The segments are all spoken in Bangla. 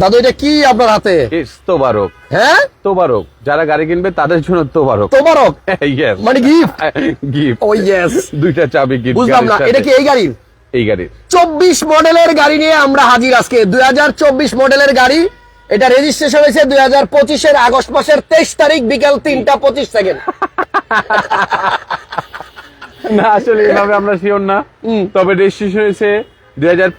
দাদু এটা কি আপনার হাতে? তোবারক হ্যাঁ? তোবারক যারা গাড়ি কিনবে তাদের জন্য তোবারক Yes. মানে গিফট গিফট ও ইয়েস দুইটা চাবি গিফট বুঝলাম না এটা কি এই গাড়ির? এই গাড়ির। চব্বিশ মডেলের গাড়ি নিয়ে আমরা হাজির আজকে। দুই হাজার চব্বিশ মডেলের গাড়ি। এটা রেজিস্ট্রেশন হয়েছে দুই হাজার পঁচিশের আগস্ট মাসের তেইশ তারিখ বিকাল তিনটা পঁচিশ সেকেন্ড না আসলে এভাবে আমরা শিওর না। তবে রেজিস্ট্রেশন হয়েছে দুই হাজার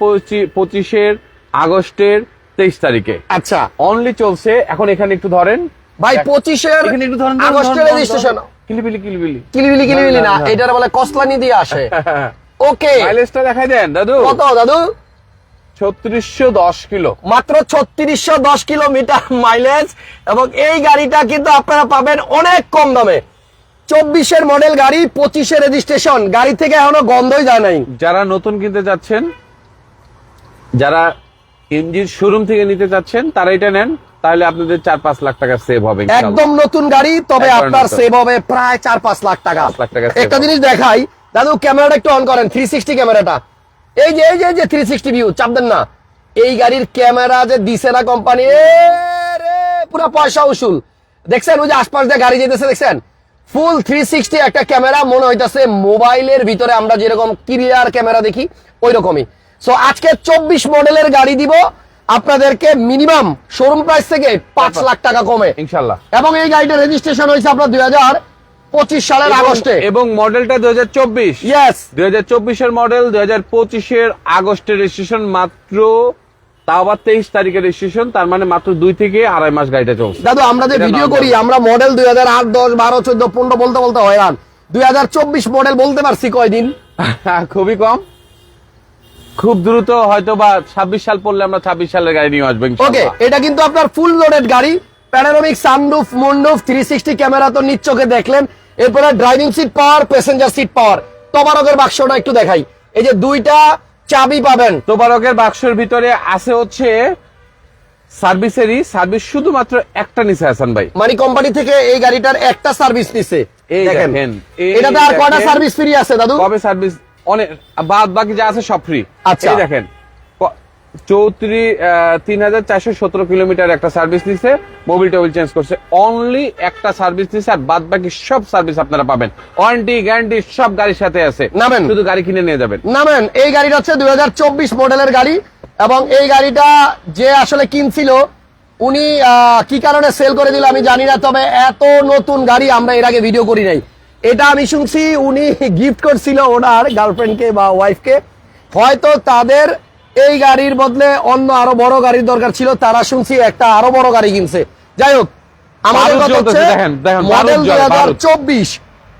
পঁচিশের আগস্টের তেইশ তারিখে। আচ্ছা। অনলি চলছে এখন এখানে একটু ধরেন। ভাই পঁচিশের এখানে একটু ধরেন আগস্টের রেজিস্ট্রেশন কিলিবিলি কিলিবিলি। কিলিবিলি কিলিবিলি না। এটার বলে কসলানি দিয়ে আসে। ওকে। মাইলেজটা দেখাই দেন দাদু। কত দাদু? ছত্রিশশো দশ কিলো। মাত্র ছত্রিশশো দশ কিলোমিটার মাইলেজ এবং এই গাড়িটা কিন্তু আপনারা পাবেন অনেক কম দামে। চব্বিশের মডেল গাড়ি পঁচিশে রেজিস্ট্রেশন গাড়ি থেকে এখনও গন্ধই যায় নাই। যারা নতুন কিনতে যাচ্ছেন যারা এমজির শোরুম থেকে নিতে যাচ্ছেন তারা এটা নেন তাহলে আপনাদের চার পাঁচ লাখ টাকা সেভ হবে একদম নতুন গাড়ি তবে আপনার সেভ হবে প্রায় চার পাঁচ লাখ টাকা। একটা জিনিস দেখাই দাদু ক্যামেরাটা একটু অন করেন থ্রি সিক্সটি ক্যামেরাটা। এই যে এই যে যে থ্রি সিক্সটি ভিউ চাপ দেন না। এই গাড়ির ক্যামেরা যে দিছে না কোম্পানি পুরো পয়সা উসুল। দেখছেন ওই যে আশপাশ দিয়ে গাড়ি যেতেছে দেখছেন? ফুল থ্রি সিক্সটি একটা ক্যামেরা মনে হইতেছে মোবাইলের ভিতরে আমরা যেরকম ক্লিয়ার ক্যামেরা দেখি ওই রকমই সো আজকে চব্বিশ মডেলের গাড়ি দিব। আপনাদেরকে মিনিমাম শোরুম প্রাইস থেকে পাঁচ লাখ টাকা কমে। ইনশাল্লাহ। এবং এই গাড়িটা রেজিস্ট্রেশন হয়েছে আপনার দুই হাজার পঁচিশ সালের আগস্টে। এবং মডেলটা দুই হাজার চব্বিশ। দুই হাজার চব্বিশের মডেল দুই হাজার পঁচিশের আগস্টের রেজিস্ট্রেশন মাত্র তাও আবার তেইশ তারিখের রেজিস্ট্রেশন তার মানে মাত্র দুই থেকে আড়াই মাস গাড়িটা চলছে। দাদু আমরা যে ভিডিও করি আমরা মডেল দুই হাজার আট দশ বারো চোদ্দ পনেরো বলতে বলতে হয়রান। দুই হাজার চব্বিশ মডেল বলতে পারছি কয়দিন? খুবই কম। খুব দ্রুত হয়তো বা ছাব্বিশ সাল পড়লে আমরা ছাব্বিশ সালের গাড়ি নিয়ে আসব ওকে এটা কিন্তু আপনার ফুল লোডেড গাড়ি। Panoramic sunroof moonroof three sixty camera তো নিচ্চকে দেখলেন। এরপরে driving seat power passenger seat power তবারকের বাক্সটা একটু দেখাই। এই যে দুইটা চাবি পাবেন। তোবারকের বাক্সের ভিতরে আছে হচ্ছে সার্ভিসেরই সার্ভিস শুধুমাত্র একটা নিচে হাসান ভাই। মানে কোম্পানি থেকে এই গাড়িটার একটা সার্ভিস নিছে। এই দেখেন, এটাতে আর কয়টা সার্ভিস ফ্রি আছে দাদু? কবে সার্ভিস অনেক বাদ বাকি যা আছে সব ফ্রি আচ্ছা। দেখেন চৌত্রিশ তিন হাজার চারশো সতেরো কিলোমিটার একটা সার্ভিস নিছে মোবিল টোবিল চেঞ্জ করছে। অনলি একটা সার্ভিস নিছে আর বাদ বাকি সব সার্ভিস আপনারা পাবেন। ওয়ারেন্টি গ্যারান্টি সব গাড়ির সাথে আছে। নামেন। শুধু গাড়ি কিনে নিয়ে যাবেন। নামেন এই গাড়িটা হচ্ছে দু হাজার চব্বিশ মডেলের গাড়ি এবং এই গাড়িটা যে আসলে কিনছিল উনি কি কারণে সেল করে দিল আমি জানি না তবে এত নতুন গাড়ি আমরা এর আগে ভিডিও করি নাই। এটা আমি শুনছি উনি গিফট করছিল ওনার গার্লফ্রেন্ডকে বা ওয়াইফকে হয়তো তাদের এই গাড়ির বদলে অন্য আরও বড় গাড়ির দরকার ছিল তারা শুনছি একটা আরও বড় গাড়ি কিনছে। যাই হোক আমাদের কথা হচ্ছে মডেল দুই হাজার চব্বিশ।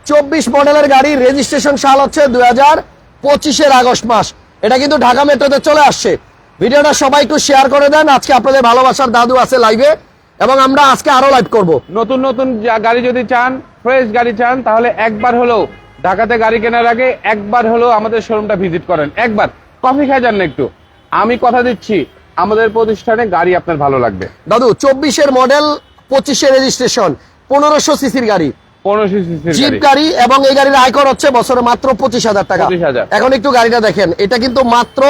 চব্বিশ মডেলের গাড়ি রেজিস্ট্রেশন সাল হচ্ছে দুই হাজার পঁচিশের আগস্ট মাস। এটা কিন্তু ঢাকা মেট্রোতে চলে আসছে। ভিডিওটা সবাই একটু শেয়ার করে দেন। আজকে আপনাদের ভালোবাসার দাদু আছে লাইভে এবং আমরা আজকে আরও লাইভ করব। নতুন নতুন গাড়ি যদি চান ফ্রেশ গাড়ি চান তাহলে একবার হলেও ঢাকাতে গাড়ি কেনার আগে একবার হলেও আমাদের শোরুমটা ভিজিট করেন। একবার। কফি খাই যান না একটু। আমি কথা দিচ্ছি আমাদের প্রতিষ্ঠানে গাড়ি আপনার ভালো লাগবে। দাদু চব্বিশের মডেল পঁচিশের রেজিস্ট্রেশন পনেরোশো সিসির গাড়ি। জিপ গাড়ি এবং এই গাড়ির আয়কর হচ্ছে বছরে মাত্র পঁচিশ হাজার টাকা। 25,000 এখন একটু গাড়িটা দেখেন এটা কিন্তু মাত্র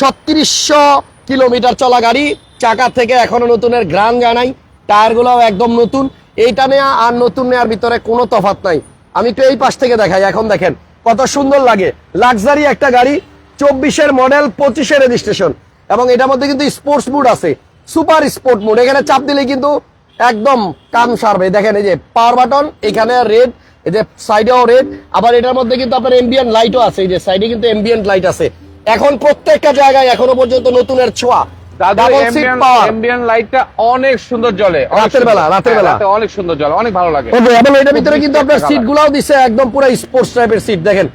ছত্রিশশো কিলোমিটার চলা গাড়ি। চাকা থেকে এখনও নতুনের গ্রান জানাই টায়ার গুলাও একদম নতুন। এইটা নেয়া আর নতুন নেওয়ার ভিতরে কোনো তফাৎ নাই। আমি একটু এই পাশ থেকে দেখাই, এখন দেখেন। কত সুন্দর লাগে। লাক্সারি একটা গাড়ি, চব্বিশের মডেল পঁচিশের রেজিস্ট্রেশন এবং এটার মধ্যে কিন্তু স্পোর্টস মুড আছে। সুপার স্পোর্ট মুড এখানে চাপ দিলে কিন্তু একদম কাম সারবে। দেখেন এই যে পাওয়ার বাটন এখানে রেড এই যে সাইডেও রেড আবার এটার মধ্যে কিন্তু আপনার এমবিএন লাইটও আছে। এই যে সাইডে কিন্তু এমবিএন লাইট আছে। এখন প্রত্যেকটা জায়গায় এখনও পর্যন্ত নতুনের ছোঁয়া। ডাবল সিট পাওয়ার এমবিএন লাইটটা অনেক সুন্দর জ্বলে রাতের বেলা, রাতের হ্যাঁ, বেলা। অনেক সুন্দর জ্বলে অনেক ভালো লাগে। এবং এটার ভিতরে কিন্তু আপনার সিট গুলাও দিছে একদম পুরো স্পোর্টস টাইপের সিট দেখেন।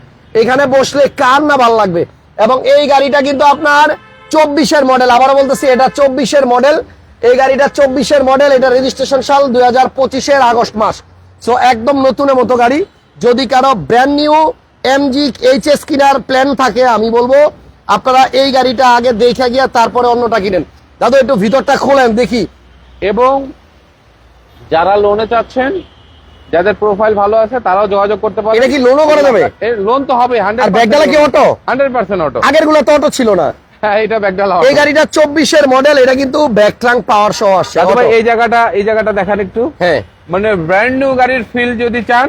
এখানে বসলে কার না ভালো লাগবে? এবং এই গাড়িটা কিন্তু আপনার চব্বিশের মডেল আবারও বলতেছি এটা চব্বিশের মডেল এই গাড়িটা চব্বিশের মডেল এটা রেজিস্ট্রেশন সাল দুই হাজার পঁচিশের আগস্ট মাস। সো একদম নতুনের মতো গাড়ি। যদি কারও brand new M G H S কিনার প্ল্যান থাকে আমি বলব আপনারা এই গাড়িটা আগে দেখে গিয়ে তারপরে অন্যটা কিনেন। দাদু একটু ভিতরটা খোলেন দেখি। এবং যারা লোনে চাচ্ছেন যাদের প্রোফাইল ভালো আছে তারাও যোগাযোগ করতে পারে এটা কি লোনও করা যাবে? লোন তো হবে 100 আর ব্যাগডালা কি অটো হান্ড্রেড পার্সেন্ট অটো আগেরগুলো তো অটো ছিল না। হ্যাঁ এটা ব্যাগডাল এই গাড়িটা চব্বিশের মডেল এটা কিন্তু ব্যাক ট্রাঙ্ক পাওয়ার সহ আসছে। ভাই এই জায়গাটা এই জায়গাটা দেখান একটু। হ্যাঁ। মানে ব্র্যান্ড নিউ গাড়ির ফিল যদি চান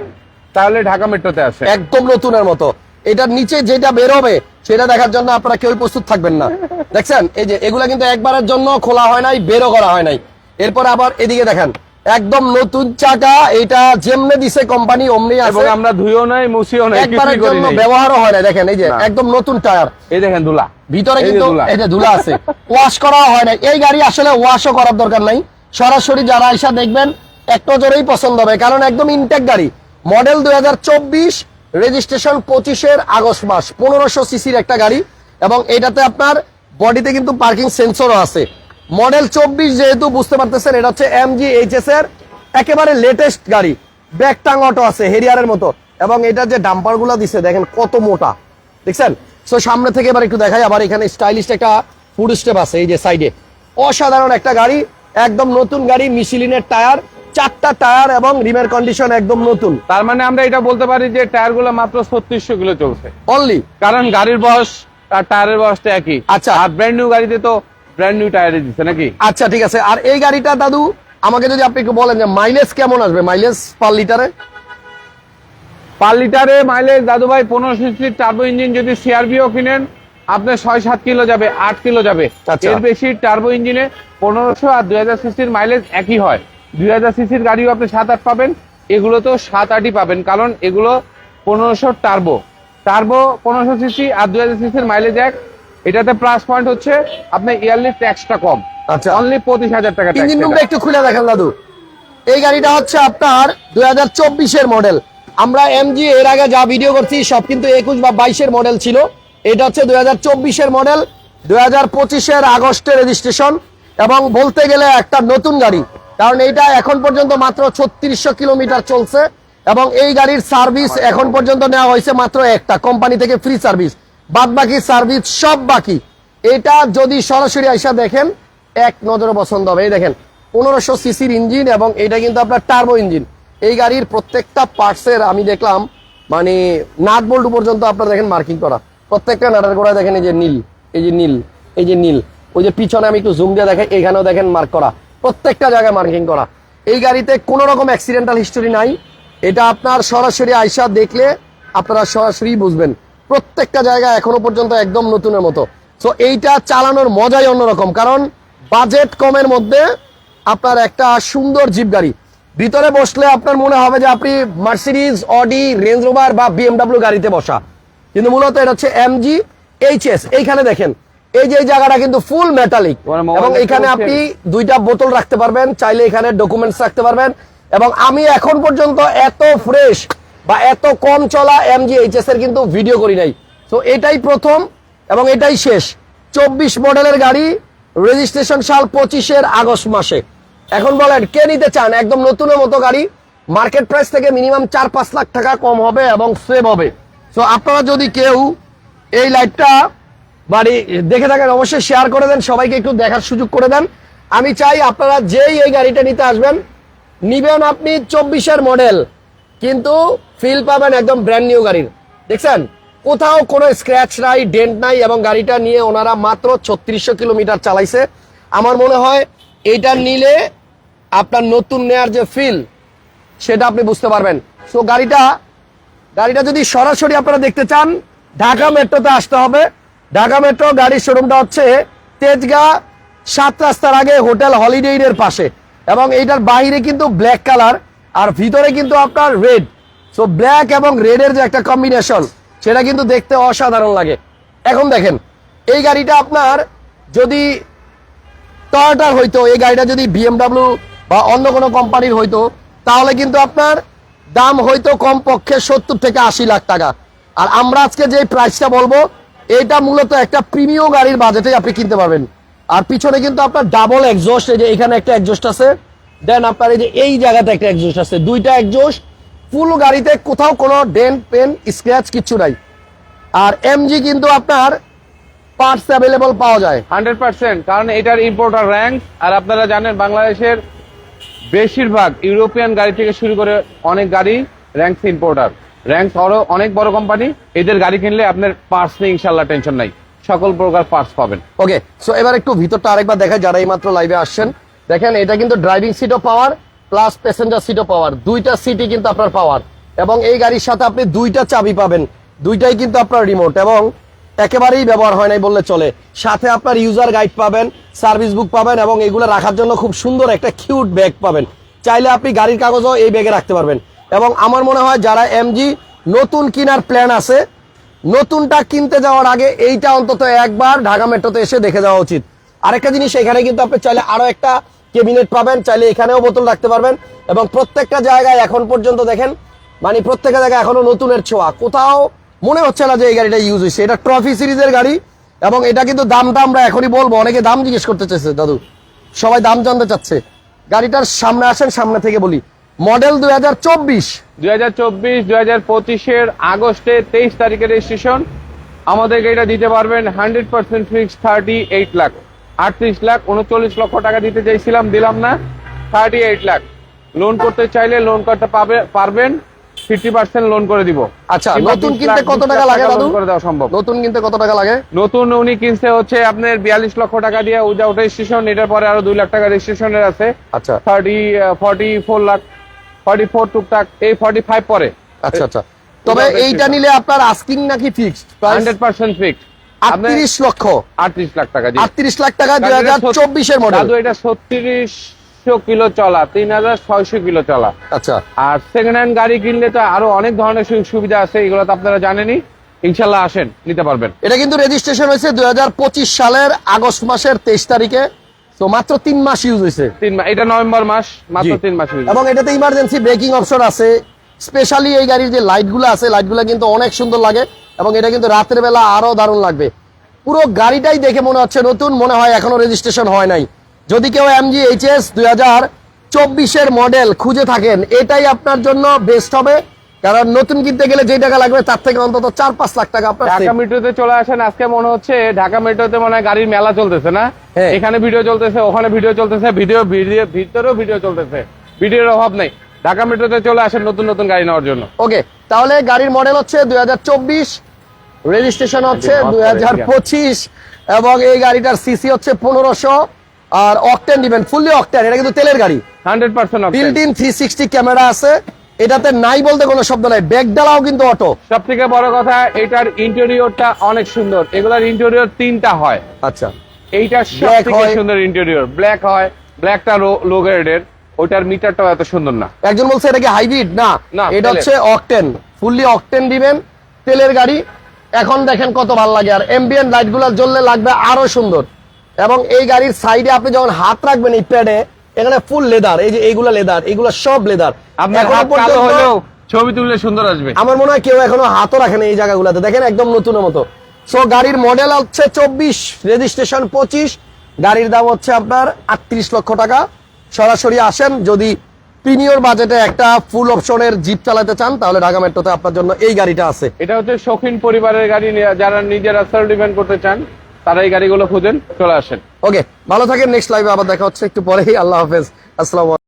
তাহলে ঢাকা মেট্রোতে আসে একদম নতুনের মতো। এটার নিচে যেটা বেরোবে সেটা দেখার জন্য আপনারা কেউ প্রস্তুত থাকবেন না। দেখছেন? এই যে এগুলা কিন্তু একবারের জন্য খোলা হয় নাই বেরো করা হয় নাই। এরপর আবার এদিকে দেখেন একদম নতুন চাকা এটা যেমনে দিছে কোম্পানি অমনি এবং আমরা ধুইও নাই মুছিও নাই একবারের জন্য ব্যবহারও হয় না দেখেন এই যে একদম নতুন টায়ার। এই দেখেন দুলা ভিতরে এই যে কিন্তু ধুলা। এটা ধুলা আছে। ওয়াশ করা হয় না এই গাড়ি আসলে ওয়াশও করার দরকার নাই। সরাসরি যারা আইসা দেখবেন এক নজরেই পছন্দ হবে। কারণ একদম ইনটেক গাড়ি। মডেল দুই হাজার চব্বিশ রেজিস্ট্রেশন পঁচিশের আগস্ট মাস, পনেরোশো সিসির একটা গাড়ি এবং এটাতে আপনার বডিতে কিন্তু পার্কিং সেন্সরও আছে। মডেল চব্বিশ যেহেতু বুঝতে পারতেছেন, এটা হচ্ছে এম জি এইচএস এর একেবারে লেটেস্ট গাড়ি। ব্যাক টাং অটো আছে, হেরিয়ারের মতো। এবং এটা যে ডাম্পারগুলা দিছে, দেখেন কত মোটা। দেখছেন? সো সামনে থেকে এবার একটু দেখাই, আবার এখানে স্টাইলিশ একটা ফুড স্টেপ আছে, এই যে সাইডে অসাধারণ একটা গাড়ি, একদম নতুন গাড়ি মিশিলিনের টায়ার চারটা টায়ার এবং রিমের কন্ডিশন একদম নতুন। তার মানে আমরা এটা বলতে পারি যে টায়ারগুলো মাত্র ছত্রিশশো কিলো চলছে। অনলি কারণ গাড়ির বয়স আর টায়ারের বয়সটা একই। আচ্ছা। আর ব্র্যান্ড নিউ গাড়িতে তো ব্র্যান্ড নিউ টায়ারে দিচ্ছে নাকি? আচ্ছা ঠিক আছে। আর এই গাড়িটা দাদু আমাকে যদি আপনি একটু বলেন যে মাইলেজ কেমন আসবে? মাইলেজ পার লিটারে পার লিটারে মাইলেজ দাদু ভাই পনেরো সিসির টার্বো ইঞ্জিন যদি সিআরবিও কিনেন আপনার ছয় সাত কিলো যাবে আট কিলো যাবে। আচ্ছা। এর বেশি টার্বো ইঞ্জিনে পনেরোশো আর দুই হাজার সিসির মাইলেজ একই হয়। দুই হাজার সিসির গাড়িও আপনি সাত আট পাবেন। এগুলো তো সাত আটই পাবেন। কারণ এগুলো পনেরোশো টার্বো। টার্বো পনেরোশো সিসি আর দুই হাজার সিসির মাইলেজ এক। এটাতে প্লাস পয়েন্ট হচ্ছে আপনার ইয়ারলি ট্যাক্সটা কম। আচ্ছা। অনলি পঁচিশ হাজার টাকা ইঞ্জিন রুমটা একটু খুলে দেখেন দাদু। এই গাড়িটা হচ্ছে আপনার দুই হাজার চব্বিশের মডেল আমরা এমজি এর আগে যা ভিডিও করছি সব কিন্তু একুশ বা বাইশের মডেল ছিল। এটা হচ্ছে দুই হাজার চব্বিশের মডেল দুই হাজার পঁচিশের আগস্টে রেজিস্ট্রেশন এবং বলতে গেলে একটা নতুন গাড়ি। কারণ এইটা এখন পর্যন্ত মাত্র ছত্রিশশো কিলোমিটার চলছে এবং এই গাড়ির সার্ভিস এখন পর্যন্ত নেওয়া হয়েছে মাত্র একটা কোম্পানি থেকে ফ্রি সার্ভিস বাদ বাকি সার্ভিস সব বাকি। এটা যদি সরাসরি আইসা দেখেন এক নজরে পছন্দ হবে। এই দেখেন পনেরোশো সিসির ইঞ্জিন এবং এটা কিন্তু আপনার টার্বো ইঞ্জিন এই গাড়ির প্রত্যেকটা পার্টসের আমি দেখলাম মানে নাট বোল্ট পর্যন্ত আপনার দেখেন মার্কিং করা। প্রত্যেকটা নাটের গোড়ায় দেখেন এই যে নীল এই যে নীল এই যে নীল। ওই যে পিছনে আমি একটু জুম দিয়ে দেখেন এখানেও দেখেন মার্ক করা। প্রত্যেকটা জায়গায় মার্কিং করা। এই গাড়িতে কোনো রকম অ্যাক্সিডেন্টাল হিস্টোরি নাই। এটা আপনার সরাসরি আইসা দেখলে আপনারা সরাসরি বুঝবেন। প্রত্যেকটা জায়গা এখনও পর্যন্ত একদম নতুনের মতো। সো এইটা চালানোর মজাই অন্যরকম। কারণ বাজেট কমের মধ্যে আপনার একটা সুন্দর জিপ গাড়ি। ভিতরে বসলে আপনার মনে হবে যে আপনি মার্সিডিজ অডি রেঞ্জ রোভার বা বিএমডাব্লিউ গাড়িতে বসা। কিন্তু মূলত এটা হচ্ছে এমজি এইচএস এইখানে দেখেন এই যে জায়গাটা কিন্তু ফুল মেটালিক এবং এখানে আপনি দুইটা বোতল রাখতে পারবেন চাইলে এখানে ডকুমেন্টস রাখতে পারবেন। এবং আমি এখন পর্যন্ত এত ফ্রেশ বা এত কম চলা এমজি এইচএস এর কিন্তু ভিডিও করি নাই। তো এটাই প্রথম এবং এটাই শেষ। চব্বিশ মডেলের গাড়ি রেজিস্ট্রেশন সাল পঁচিশের আগস্ট মাসে। এখন বলেন কে নিতে চান? একদম নতুনের মতো গাড়ি। মার্কেট প্রাইস থেকে মিনিমাম চার পাঁচ লাখ টাকা কম হবে এবং সেভ হবে। তো আপনারা যদি কেউ এই লাইটটা বাড়ি দেখে থাকেন, অবশ্যই শেয়ার করে দেন, সবাইকে একটু দেখার সুযোগ করে দেন। আমি চাই আপনারা যেই এই গাড়িটা নিতে আসবেন, নিবেন আপনি চব্বিশের মডেল কিন্তু ফিল পাবেন একদম ব্র্যান্ড নিউ গাড়ির। দেখছেন? কোথাও কোনো স্ক্র্যাচ নাই ডেন্ট নাই, এবং গাড়িটা নিয়ে ওনারা মাত্র ছত্রিশশো কিলোমিটার চালাইছে। আমার মনে হয় এইটা নিলে আপনার নতুন নেয়ার যে ফিল সেটা আপনি বুঝতে পারবেন। সো গাড়িটা গাড়িটা যদি সরাসরি আপনারা দেখতে চান, ঢাকা মেট্রোতে আসতে হবে। ঢাকা মেট্রো গাড়ির শোরুমটা হচ্ছে তেজগাঁ, সাত রাস্তার আগে হোটেল হলিডে ইনের পাশে। এবং এইটার বাইরে কিন্তু ব্ল্যাক কালার আর ভিতরে কিন্তু আপনার রেড সো ব্ল্যাক এবং রেডের যে একটা কম্বিনেশন সেটা কিন্তু দেখতে অসাধারণ লাগে। এখন দেখেন, এই গাড়িটা আপনার যদি টয়োটার হইতো, এই গাড়িটা যদি বিএমডাব্লিউ বা অন্য কোনো কোম্পানির হইতো, তাহলে কিন্তু আপনার দাম হয়তো কমপক্ষে সত্তর থেকে আশি লাখ টাকা। আর আমরা আজকে যে প্রাইসটা বলব এটা মূলত একটা প্রিমিয়াম গাড়ির বাজেটে আপনি কিনতে পারবেন। আর পিছনে কিন্তু আপনার ডাবল এক্সস্ট এই যে এখানে একটা এক্সস্ট আছে। দেন আপনার এই যে এই জায়গাতে একটা এক্সস্ট আছে। দুইটা এক্সস্ট ফুল গাড়িতে কোথাও কোনো ডেন পেন স্ক্র্যাচ কিছু নাই। আর এমজি কিন্তু আপনার পার্টস অ্যাভেলেবল পাওয়া যায়। হান্ড্রেড পার্সেন্ট, কারণ এটার ইম্পোর্টার র্যাঙ্ক আর আপনারা জানেন বাংলাদেশের বেশিরভাগ ইউরোপিয়ান গাড়ি থেকে শুরু করে অনেক গাড়ি র্যাঙ্কস ইম্পোর্টার র্যাঙ্কস আরও অনেক বড় কোম্পানি এদের গাড়ি কিনলে আপনার পার্টস নিয়ে ইনশাল্লাহ টেনশন নাই। সকল প্রকার পার্টস পাবেন। ওকে সো এবার একটু ভিতরটা আরেকবার দেখায় যারা এই মাত্র লাইভে আসছেন। দেখেন, এটা কিন্তু ড্রাইভিং সিটও পাওয়ার প্লাস প্যাসেঞ্জার সিটও পাওয়ার দুইটা সিটই কিন্তু আপনার পাওয়ার এবং এই গাড়ির সাথে আপনি দুইটা চাবি পাবেন। দুইটাই কিন্তু আপনার রিমোট এবং একেবারেই ব্যবহার হয় নাই বললে চলে। সাথে আপনার ইউজার গাইড পাবেন সার্ভিস বুক পাবেন এবং এগুলো রাখার জন্য খুব সুন্দর একটা কিউট ব্যাগ পাবেন। চাইলে আপনি গাড়ির কাগজও এই ব্যাগে রাখতে পারবেন। এবং আমার মনে হয় যারা এমজি নতুন কেনার প্ল্যান আছে, নতুনটা কিনতে যাওয়ার আগে এইটা অন্তত একবার ঢাকা মেট্রোতে এসে দেখে যাওয়া উচিত। আরেকটা জিনিস, এখানে কিন্তু আপনি চাইলে আরও একটা কেবিনেট পাবেন, চাইলে এখানেও বোতল রাখতে পারবেন। এবং প্রত্যেকটা জায়গায় এখন পর্যন্ত দেখেন মানে প্রত্যেকটা জায়গায় এখনও নতুনের ছোঁয়া। কোথাও মনে হচ্ছে না যে এই গাড়িটা ইউজ হয়েছে। এটা ট্রফি সিরিজের গাড়ি এবং এটা কিন্তু দামটা আমরা এখনই বলব। অনেকে দাম জিজ্ঞেস করতে চাইছে, দাদু, সবাই দাম জানতে চাচ্ছে। গাড়িটার সামনে আসেন, সামনে থেকে বলি। মডেল দুই হাজার চব্বিশ। দুই হাজার চব্বিশ দুই হাজার পঁচিশের আগস্টে তেইশ তারিখের রেজিস্ট্রেশন আমাদেরকে এটা দিতে পারবেন hundred percent fix thirty eight lakh আটত্রিশ লাখ উনচল্লিশ লক্ষ টাকা দিতে চাইছিলাম দিলাম না। থার্টি এইট লাখ লোন করতে চাইলে লোন করতে পাবে পারবেন। ফিফটি পার্সেন্ট লোন করে দিব। আচ্ছা নতুন কিনতে কত টাকা লাগে দাদু? করে দেওয়া সম্ভব। নতুন কিনতে কত টাকা লাগে? নতুন উনি কিনতে হচ্ছে আপনার বিয়াল্লিশ লক্ষ টাকা দিয়ে উইদাউট রেজিস্ট্রেশন এটার পরে আরও দুই লাখ টাকা রেজিস্ট্রেশনের আছে। আচ্ছা। Thirty forty four lakh forty four টুকটাক এই ফর্টি ফাইভ পরে। আচ্ছা আচ্ছা। তবে এইটা নিলে আপনার আস্কিং নাকি ফিক্সড হান্ড্রেড পার্সেন্ট ফিক্স আটত্রিশ লক্ষ। আটত্রিশ লাখ টাকা জি। আটত্রিশ লাখ টাকা মডেল দাদু এটা ছত্রিশশো কিলো চলা তিন হাজার ছয়শো কিলো চলা। আচ্ছা। আর সেকেন্ড হ্যান্ড গাড়ি কিনলে তো আরও অনেক ধরনের সুযোগ সুবিধা আছে এগুলো তো আপনারা জানেনই। ইনশাল্লাহ আসেন নিতে পারবেন। এটা কিন্তু রেজিস্ট্রেশন হয়েছে দুই হাজার পঁচিশ সালের আগস্ট মাসের তেইশ তারিখে। তো মাত্র তিন মাস ইউজ হয়েছে। তিন মাস এটা নভেম্বর মাস মাত্র তিন মাস। এবং এটাতে ইমার্জেন্সি ব্রেকিং অপশন আছে। স্পেশালি এই গাড়ির যে লাইটগুলো আছে লাইটগুলো কিন্তু অনেক সুন্দর লাগে এবং এটা কিন্তু রাতের বেলা আরও দারুণ লাগবে। পুরো গাড়িটাই দেখে মনে হচ্ছে নতুন মনে হয় এখনও রেজিস্ট্রেশন হয় নাই। যদি কেউ এমজি এইচএস দুই হাজার চব্বিশের মডেল খুঁজে থাকেন এটাই আপনার জন্য বেস্ট হবে। কারণ নতুন কিনতে গেলে যে টাকা লাগবে তার থেকে অন্তত চার পাঁচ লাখ টাকা আপনার ঢাকা। মেট্রোতে চলে আসেন আজকে মনে হচ্ছে ঢাকা মেট্রোতে মনে হয় গাড়ির মেলা চলতেছে না? হ্যাঁ। এখানে ভিডিও চলতেছে ওখানে ভিডিও চলতেছে ভিডিও ভিডিও ভিতরেও ভিডিও চলতেছে। ভিডিওর অভাব নেই। ঢাকা মেট্রোতে চলে আসেন নতুন নতুন গাড়ি নেওয়ার জন্য। ওকে তাহলে গাড়ির মডেল হচ্ছে দুই হাজার চব্বিশ রেজিস্ট্রেশন হচ্ছে দুই করে, এবং এই গাড়িটার সিসি হচ্ছে পনেরোশো আর অকটেন দিবেন ফুললি অকটেন এটা কিন্তু তেলের গাড়ি। Hundred percent built in three sixty camera আছে। এটাতে নাই বলতে কোনো শব্দ নাই। ব্যাগ ডালাও কিন্তু অটো। সব থেকে বড় কথা এটার ইন্টেরিয়রটা অনেক সুন্দর। এগুলার ইন্টেরিয়র তিনটা হয়। আচ্ছা। এইটা সব থেকে সুন্দর ইন্টেরিয়র ব্ল্যাক হয়। ব্ল্যাকটা লো গ্রেডের ওইটার মিটারটাও এত সুন্দর না। একজন বলছে এটা কি হাইব্রিড না। না, এটা হচ্ছে অকটেন ফুললি অকটেন দিবেন। তেলের গাড়ি। এখন দেখেন কত ভালো লাগে। আর এমবিএন লাইটগুলো জ্বললে লাগবে আরও সুন্দর। এবং এই গাড়ির সাইডে আপনি যখন হাত রাখবেন এই প্যাডে এখানে ফুল লেদার এই যে এইগুলা লেদার এগুলো সব লেদার। আপনার হাত কালো হলেও ছবি তুললে সুন্দর আসবে। আমার মনে হয় কেউ এখনও হাতও রাখে না এই জায়গাগুলোতে। দেখেন একদম নতুনের মতো। সো গাড়ির মডেল হচ্ছে চব্বিশ রেজিস্ট্রেশন পঁচিশ গাড়ির দাম হচ্ছে আপনার আটত্রিশ লক্ষ টাকা। সরাসরি আসেন যদি প্রিমিয়র বাজেটে একটা ফুল অপশনের জিপ চালাতে চান তাহলে ঢাকা মেট্রোতে আপনার জন্য এই গাড়িটা আছে। এটা হচ্ছে শৌখিন পরিবারের গাড়ি যারা নিজেরা সেলফ ডিপেন্ড করতে চান। তারা এই গাড়িগুলো খুঁজেন, চলে আসেন। ওকে ভালো থাকেন নেক্সট লাইভে আবার দেখা হচ্ছে, একটু পরেই, আল্লাহ হাফেজ, আসসালাম